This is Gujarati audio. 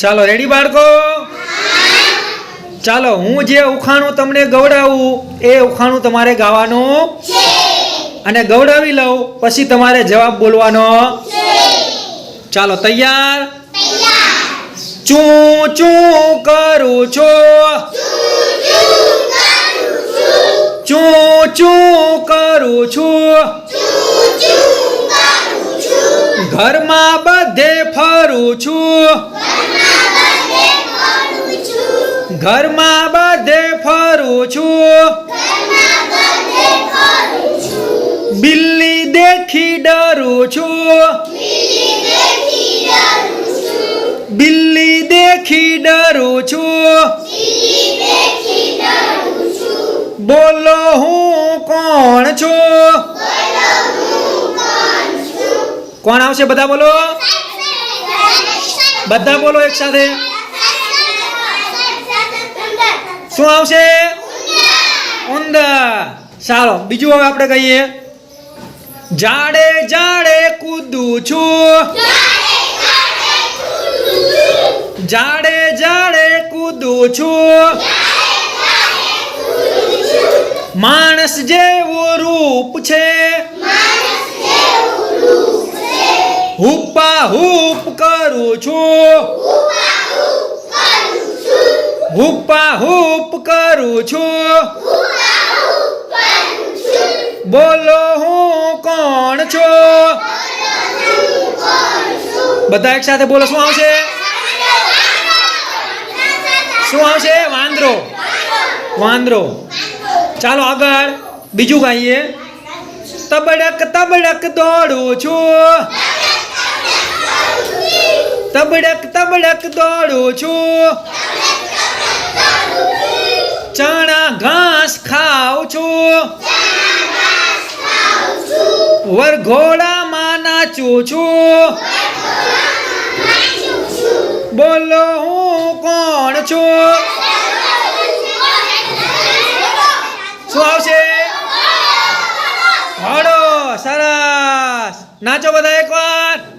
ચાલો રેડી બાળકો? ચાલો, હું જે ઉખાણું તમને ગવડાવું, એ ઉખાણું તમારે ગાવાનું અને ગવડાવી લઉં, પછી તમારે જવાબ બોલવાનો ચાલો, તૈયાર? ચું ચું કરું છું. ચું ચું કરું છું. ઘરમાં બધે ફરું છું. ઘરમાં બધે ફરું છું. બિલ્લી દેખી ડરું છું. બિલ્લી દેખી ડરું છું. બોલો હું કોણ છું? કોણ આવશે? બધા બોલો. બધા બોલો એક સાથે. શું આવશે? ઉંદર. ચાલો, બીજું હવે આપણે કહીએ. જાડે જાડે કૂદું છું. જાડે જાડે કૂદું છું. માણસ જેવું રૂપ છે. હુપ્પા હુપ કરું છું. હુપ્પા હુપ કરું છું. બોલો હું કોણ છો? બધા એક સાથે બોલો, શું આવશે? શું આવશે? વાંદરો. વાંદરો. ચાલો આગળ, બીજું ગાઈએ. તબડક તબડક દોડું છું. તબડક તબડક દોડું છું. ખાઉં છું. વરઘોડામાં નાચું છું. બોલો હું કોણ છું? શું આવશે? હળો, સરસ. નાચો બધા એકવાર.